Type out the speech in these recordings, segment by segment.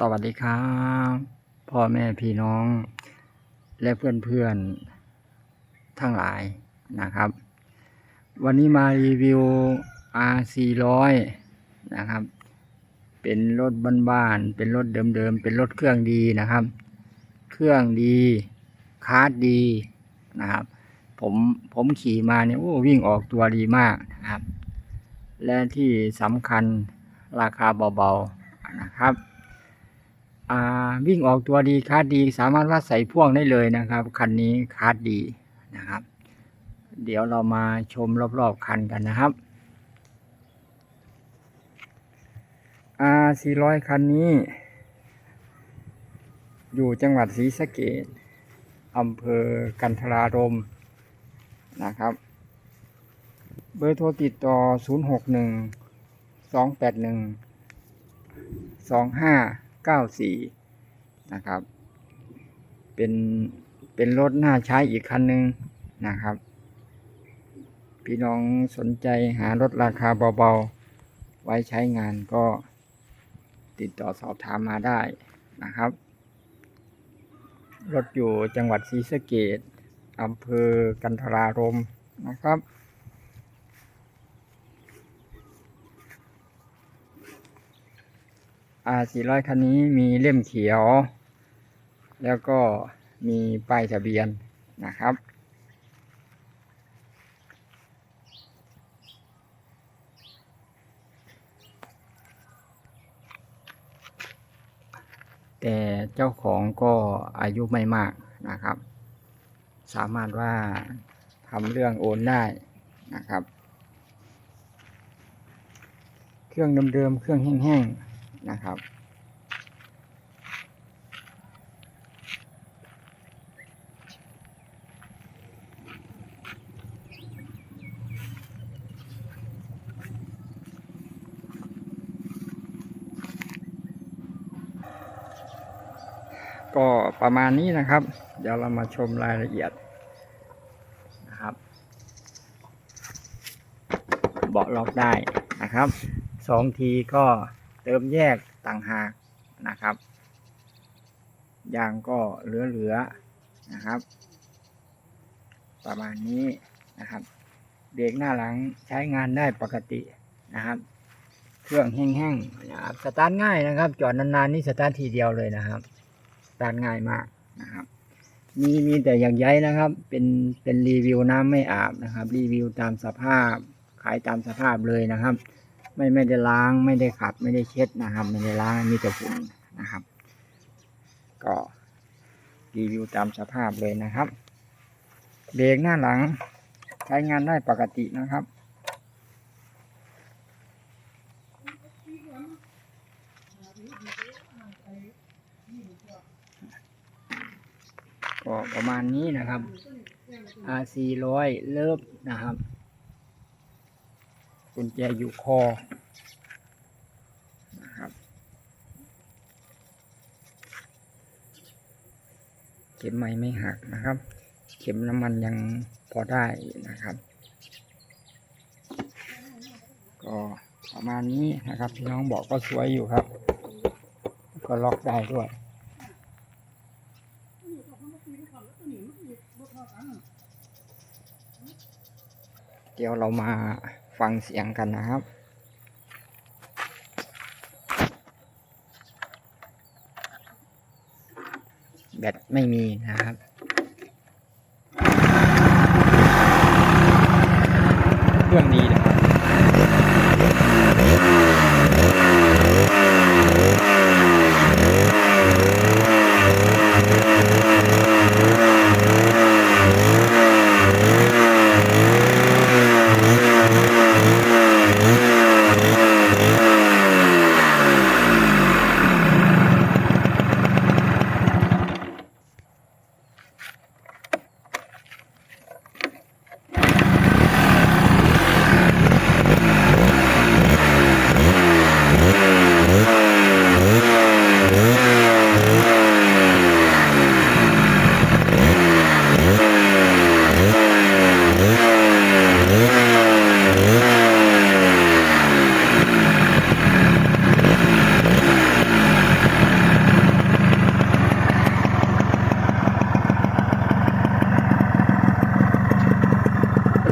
สวัสดีครับพ่อแม่พี่น้อง และเพื่อนๆทั้งหลายนะครับ วันนี้มารีวิว R400 นะครับ เป็นรถบ้านๆเป็นรถเดิมๆ เป็นรถเครื่องดีนะครับ เครื่องดีคาร์ดดีนะครับ ผมผมขี่มาเนี่ยโอ้วิ่งออกตัวดีมากนะครับ และที่สำคัญราคาเบาๆนะครับ อ่าวิ่งออกตัวดีคาดดีสามารถวัดใส่พ่วงได้เลยนะครับ คันนี้คาดดีนะครับ เดี๋ยวเรามาชมรอบๆคันกันนะครับ R 400คันนี้ อยู่จังหวัดศรีสะเกษอำเภอกันทรารมนะครับ เบอร์โทรติดต่อ 061 281 94นะครับ เป็นเป็นรถน่าใช้อีกคันหนึ่งนะครับ พี่น้องสนใจหารถราคาเบาๆ ไว้ใช้งานก็ติดต่อสอบถามมาได้นะครับ รถอยู่จังหวัดศรีสะเกษอำเภอกันทรารมนะครับ R 400 คันนี้มีเล่มเขียว แล้วก็มีป้ายทะเบียนนะครับ แต่เจ้าของก็อายุไม่มากนะครับ สามารถว่าทำเรื่องโอนได้นะครับ เครื่องเดิมๆ เครื่องแห้งๆ นะครับ ก็ประมาณนี้นะครับ เดี๋ยวเรามาชมรายละเอียดนะครับเบาะล็อกได้นะครับสองทีก็ เติมแยกต่างหากนะครับ ยางก็เหลือๆนะครับ ประมาณนี้นะครับ เบรกหน้าหลังใช้งานได้ปกตินะครับ เครื่องแห้งๆนะครับสตาร์ทง่ายนะครับ จอดนานๆนี่สตาร์ททีเดียวเลยนะครับสตาร์ทง่ายมากนะครับ มีมีแต่อย่างใยนะครับ เป็นเป็นรีวิวน้ำไม่อาบนะครับ รีวิวตามสภาพ ขายตามสภาพเลยนะครับ ไม่ไม่ได้ล้างไม่ได้ขัด ไม่ได้เช็ดนะครับ ไม่ได้ล้างมีแต่ฝุ่นนะครับ ก็รีวิวตามสภาพเลยนะครับ เบรกหน้าหลัง ใช้งานได้ปกตินะครับ ก็ประมาณนี้นะครับ R 400เลิฟนะครับ กุญแจอยู่คอนะครับเข็มไม่ไม่หักนะครับ เข็มน้ำมันยังพอได้นะครับ ก็ประมาณนี้นะครับพี่น้องบอกก็สวยอยู่ครับ ก็ล็อกได้ด้วยเดี๋ยวเรามา ฟังเสียงกันนะครับแบตไม่มีนะครับเครื่องดีนะครับ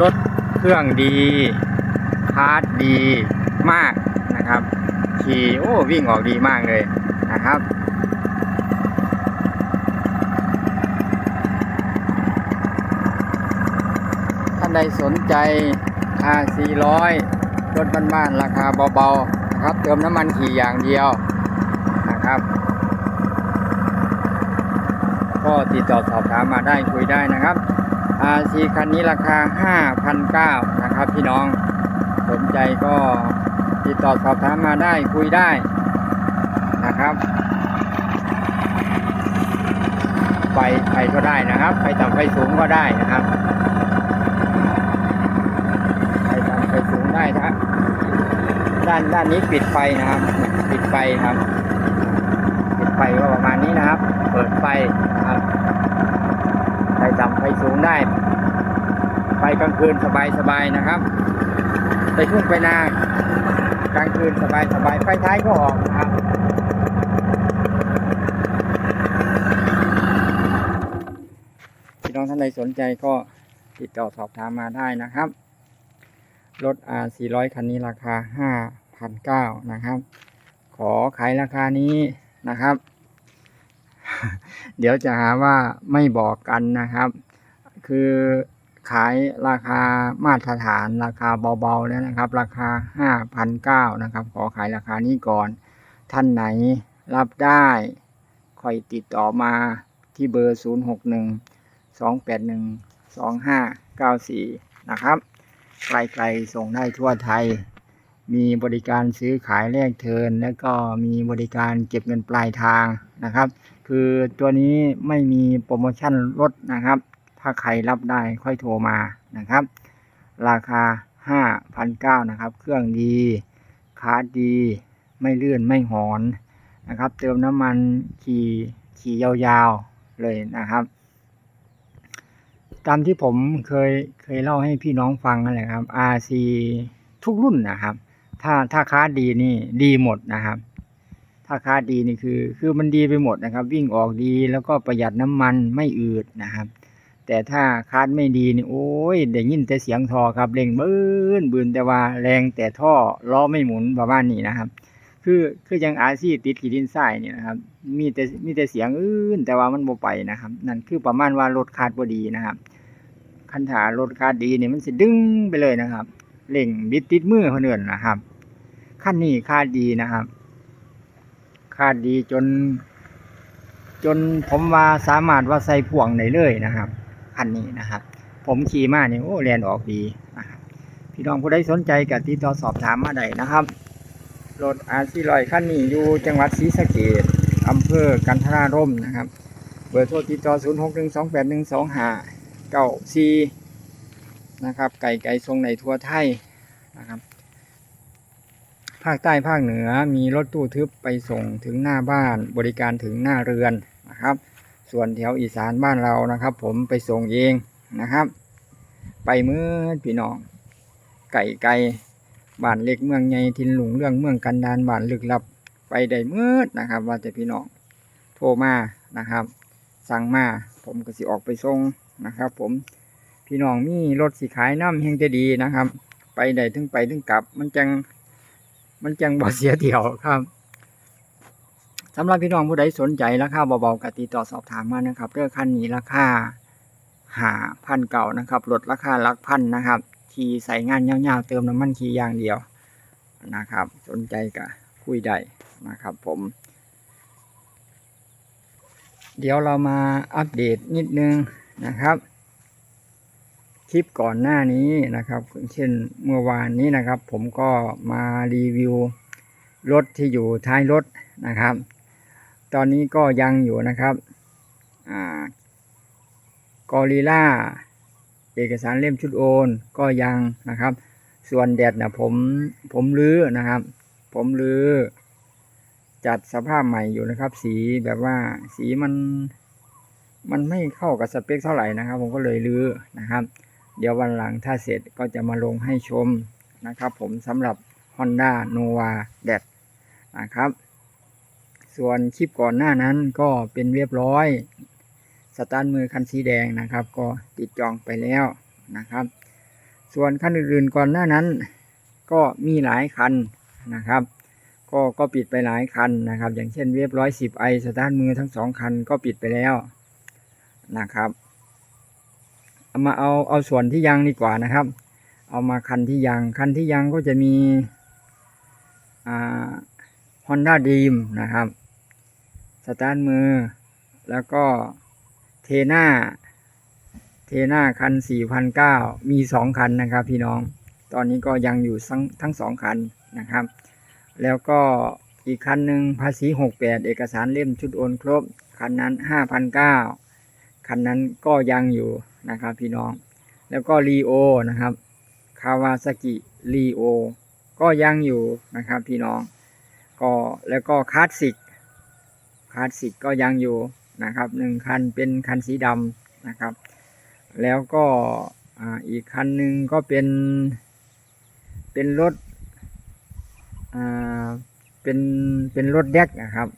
ค รื่องดีพาร์ทดีมากนะครับขี่โอ้วิ่งออกดีมากเลยนะครับท่านใดสนใจ R400 รถบ้านๆราคาเบาๆนะครับ เติมน้ำมันขี่อย่างเดียวนะครับ ก็ติดต่อสอบถามมาได้คุยได้นะครับ RC คันนี้ราคา 5,900นะครับพี่น้องสนใจก็ติดต่อสอบถามมาได้คุยได้นะครับไฟไฟก็ได้นะครับไฟต่ำไฟสูงก็ได้นะครับไฟต่ำไฟสูงได้ครับด้านด้านนี้ปิดไฟนะครับ ปิดไฟครับ ปิดไฟก็ประมาณนี้นะครับ เปิดไฟนะครับไฟ ต่ำไฟสูงได้ไฟกลางคืนสบายสบายๆนะครับ ไปทุ่งไปนากลางคืนสบายสบายๆไฟท้ายก็ออกนะครับพี่น้องท่านใดสนใจก็ติดต่อสอบถามมาได้นะครับ รถ R 400 คันนี้ราคา 5,900 นะครับ ขอขายราคานี้นะครับ เดี๋ยวจะหาว่าไม่บอกกันนะครับ คือขายราคามาตรฐานราคาเบาๆแล้วนะครับ ราคา 5,900นะครับ ขอขายราคานี้ก่อน ท่านไหนรับได้ค่อยติดต่อมาที่เบอร์ 061 281-2594 นะครับ ไกลๆส่งได้ทั่วไทย มีบริการซื้อขายแลกเทิน และก็มีบริการเก็บเงินปลายทางนะครับ คือตัวนี้ไม่มีโปรโมชั่นลดนะครับ ถ้าใครรับได้ค่อยโทรมานะครับ ราคา 5,900นะครับ เครื่องดีคาร์ดดี ไม่เลื่อนไม่หอนนะครับ เติมน้ำมันขี่ขี่ยาวๆเลยนะครับ ตามที่ผมเคยเคยเล่าให้พี่น้องฟังนั่นแหละครับ RC ทุกรุ่นนะครับ ถ้าถ้าคาร์ดดีนี่ดีหมดนะครับ ถ้าคาดดีนี่คือ คือมันดีไปหมดนะครับ วิ่งออกดีแล้วก็ประหยัดน้ำมันไม่อืดนะครับ แต่ถ้าคาดไม่ดีนี่โอ้ยได้ยินแต่เสียงทอครับเร่งบืนบืนแต่ว่าแรงแต่ท่อล้อไม่หมุนประมาณนี้นะครับ คือคือยังอาซีติดขีดินทรายเนี่ยนะครับ มีแต่มีแต่เสียงอื่นแต่ว่ามันบ่ไปนะครับ นั่นคือประมาณว่ารถคาดบ่ดีนะครับคันถารถคาดดีเนี่ยมันสิดึงไปเลยนะครับเร่งบิดติดมือคนอื่นนะครับ ขั้นนี้คาดดีนะครับาดดีจน จนผมว่าสามารถว่าใส่พ่วงได้เลยนะครับคันนี้นะครับ ผมขี่มาเนี่ยโอ้แลนออกดีนะครับพี่น้องผู้ใดสนใจกับติดต่อสอบถามมาได้นะครับรถอาร์ซีลอยคันนี้อยู่จังหวัดศรีสะเกษอำเภอกันทราร่มนะครับ เบอร์โทรติดต่อ 0 6 1 2 8 1 2 5 9 4 นะครับ ไก่ไก่ทรงในทั่วไทยนะครับ ภาคใต้ภาคเหนือมีรถตู้ทึบไปส่งถึงหน้าบ้านบริการถึงหน้าเรือนนะครับ ส่วนแถวอีสานบ้านเรานะครับ ผมไปส่งเองนะครับ ไปเมื่อพี่น้อง ไก่ไก่บ้านเล็กเมืองใหญ่ทินหลุงเรื่องเมืองกันดานบ้านลึกลับไปได้เมื่อนะครับ ว่าแต่พี่น้องโทรมานะครับ สั่งมาผมก็สิออกไปส่งนะครับ ผมพี่น้องมีรถสิขายน้ำเฮงจะดีนะครับ ไปได้ถึงไปถึงกลับมันจัง มันจังบ่เสียเที่ยวครับสำหรับพี่น้องผู้ใดสนใจราคาเบาๆกติดต่อสอบถามมานะครับเรื่องคันนี้ราคาหาพันเก่านะครับลดราคาลักพันนะครับขี่ใส่งานยาวๆเติมน้ำมันขี่อย่างเดียวนะครับ สนใจก็คุยได้นะครับ ผม เดี๋ยวเรามาอัปเดตนิดนึงนะครับ คลิปก่อนหน้านี้นะครับ เช่นเมื่อวานนี้นะครับ ผมก็มารีวิวรถที่อยู่ท้ายรถนะครับ ตอนนี้ก็ยังอยู่นะครับกอริล่าเอกสารเล่มชุดโอนก็ยังนะครับ ส่วนแดดนะผมผมรื้อนะครับ ผมรื้อจัดสภาพใหม่อยู่นะครับ สีแบบว่าสีมันมันไม่เข้ากับสเปคเท่าไหร่นะครับ ผมก็เลยรื้อนะครับ เดี๋ยววันหลังถ้าเสร็จก็จะมาลงให้ชมนะครับผมสำหรับ Honda Nova d e d นะครับ ส่วนคลิปก่อนหน้านั้นก็เป็นเรียบร้อย สตาร์ทมือคันสีแดงนะครับ ก็ติดจองไปแล้วนะครับ ส่วนคันอื่นๆก่อนหน้านั้น ก็มีหลายคันนะครับก็ก็ปิดไปหลายคันนะครับ อย่างเช่นเวฟร้อยสิบไอสตาร์ทมือทั้งสองคันก็ปิดไปแล้วนะครับ มาเอาเอาส่วนที่ยังดีกว่านะครับ เอามาคันที่ยังคันที่ยังก็จะมีฮอนด้าดีมนะครับสตาร์ทมือ แล้วก็เทน่าเทน่าคันสี่พันเก้ามีสองคันนะครับ พี่น้อง ตอนนี้ก็ยังอยู่ทั้งทั้งสองคันนะครับ แล้วก็อีกคันหนึ่งภาษีหกแปดเอกสารเล่มชุดโอนครบ คันนั้นห้าพันเก้าคันนั้นก็ยังอยู่ นะครับพี่น้อง แล้วก็รีโอนะครับคาวาซากิรีโอก็ยังอยู่นะครับพี่น้อง ก็แล้วก็คลาสสิกคลาสสิกก็ยังอยู่นะครับหนึ่งคันเป็นคันสีดำนะครับ แล้วก็ออีกคันหนึ่งก็เป็นเป็นรถอ่าเป็นเป็นรถแดกนะครับ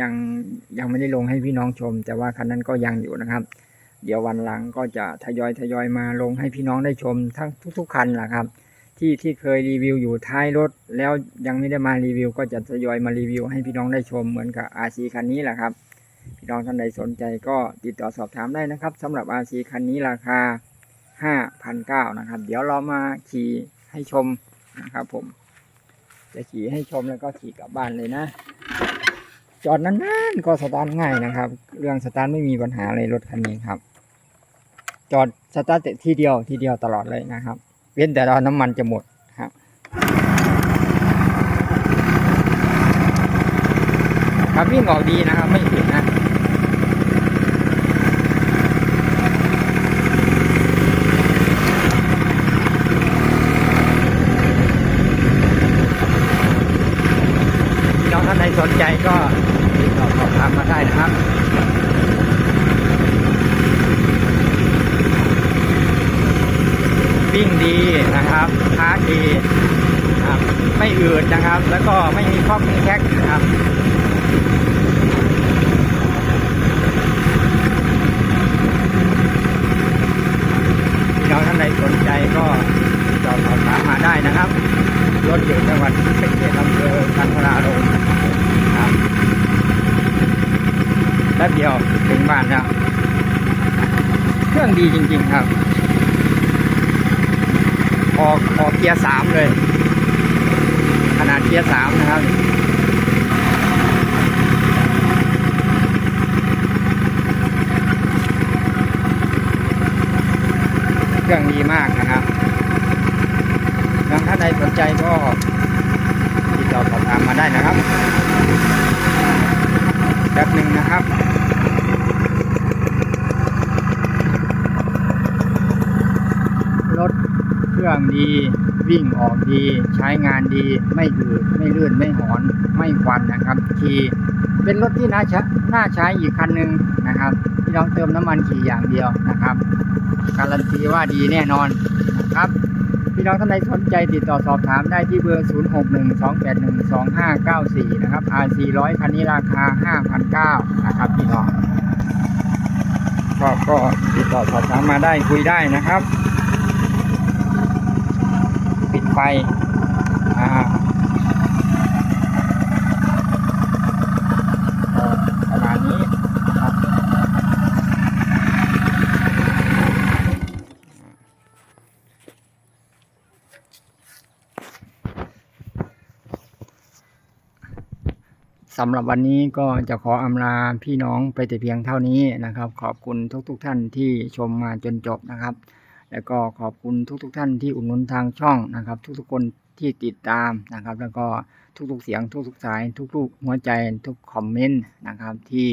ยังยังไม่ได้ลงให้พี่น้องชม แต่ว่าคันนั้นก็ยังอยู่นะครับ เดี๋ยววันหลังก็จะทยอยทยอยมาลงให้พี่น้องได้ชมทั้งทุก ๆ คันแหละครับ ที่ที่เคยรีวิวอยู่ท้ายรถ แล้วยังไม่ได้มารีวิว ก็จะทยอยมารีวิว ให้พี่น้องได้ชมเหมือนกับ RC คันนี้แหละครับ พี่น้องท่านใดสนใจก็ติดต่อสอบถามได้นะครับสำหรับ RC คันนี้ราคา 5,900นะครับ เดี๋ยวเรามาขี่ให้ชมนะครับผม จะขี่ให้ชมแล้วก็ขี่กลับบ้านเลยนะจอดนานๆก็สตาร์ทง่ายนะครับ เรื่องสตาร์ทไม่มีปัญหาเลยรถคันนี้ครับ จอดสตาร์ททีเดียวทีเดียวตลอดเลยนะครับ เว้นแต่เราน้ำมันจะหมดครับครับวิ่งออกดีนะครับ ไม่ผิดนะน้องท่านใดสนใจก็ติดต่อสอบถามมาได้นะครับ วิ่งดีนะครับค้าดีนะครับไม่อืดนะครับ แล้วก็ไม่มีข้อมีแคกนะครับพี่น้องท่านใดสนใจก็ติดสอบถามมาได้นะครับ รถอยู่จังหวัดเพชรเกษอำเภอกันทราลงครับแป๊บเดียวถึงบ้านแล้ว เครื่องดีจริง ๆ ครับ ออกออกเกียร์สามเลย ขนาดเกียร์สามนะครับ เครื่องดีมากนะครับยังท่านใดสนใจก็ติดต่อสอบถามมาได้นะครับแป๊บหนึ่งนะครับ รถเค รื่องดี วิ่งออกดี ใช้งานดี ไม่อืดไม่ลื่นไม่หอน ไม่ควันนะครับขี่เป็นรถที่น่าใช้น่าใช้อีกคันหนึ่งนะครับพี่น้องเติมน้ำมันขี่อย่างเดียวนะครับ การันตีว่าดีแน่นอนนะครับพี่น้องท่านใดสนใจติดต่อสอบถามได้ที่เบอร์ 0612812594 นะครับ R4 100 คันนี้ราคา 5,900 นะครับพี่น้องก็ก็ติดต่อสอบถามมาได้คุยได้นะครับ ไฟอ่าประมาณนี้ครับสำหรับวันนี้ก็จะขออำลาพี่น้องไปแต่เพียงเท่านี้นะครับ ขอบคุณทุกๆทท่านที่ชมมาจนจบนะครับ แล้วก็ขอบคุณทุกๆทท่านที่อุดหนุนทางช่องนะครับ ทุกๆคนที่ติดตามนะครับ แล้วก็ทุกๆเสียงทุกๆสาย ทุกๆหัวใจทุกคอมเมนต์นะครับที่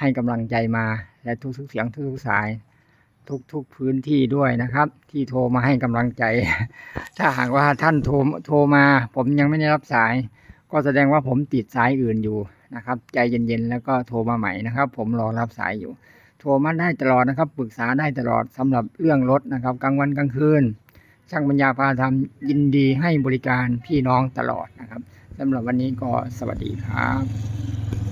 ให้กำลังใจมาและทุกๆเสียงทุกๆสายทุกๆพื้นที่ด้วยนะครับ ที่โทรมาให้กำลังใจ ถ้าหากว่าท่านโทรโทรมา ผมยังไม่ได้รับสาย ก็แสดงว่าผมติดสายอื่นอยู่นะครับ ใจเย็นๆแล้วก็โทรมาใหม่นะครับ ผมรอรับสายอยู่ โทรมาได้ตลอดนะครับ ปรึกษาได้ตลอดสำหรับเรื่องรถนะครับกลางวันกลางคืน ช่างปัญญาพาทำยินดีให้บริการพี่น้องตลอดนะครับสำหรับวันนี้ก็สวัสดีครับ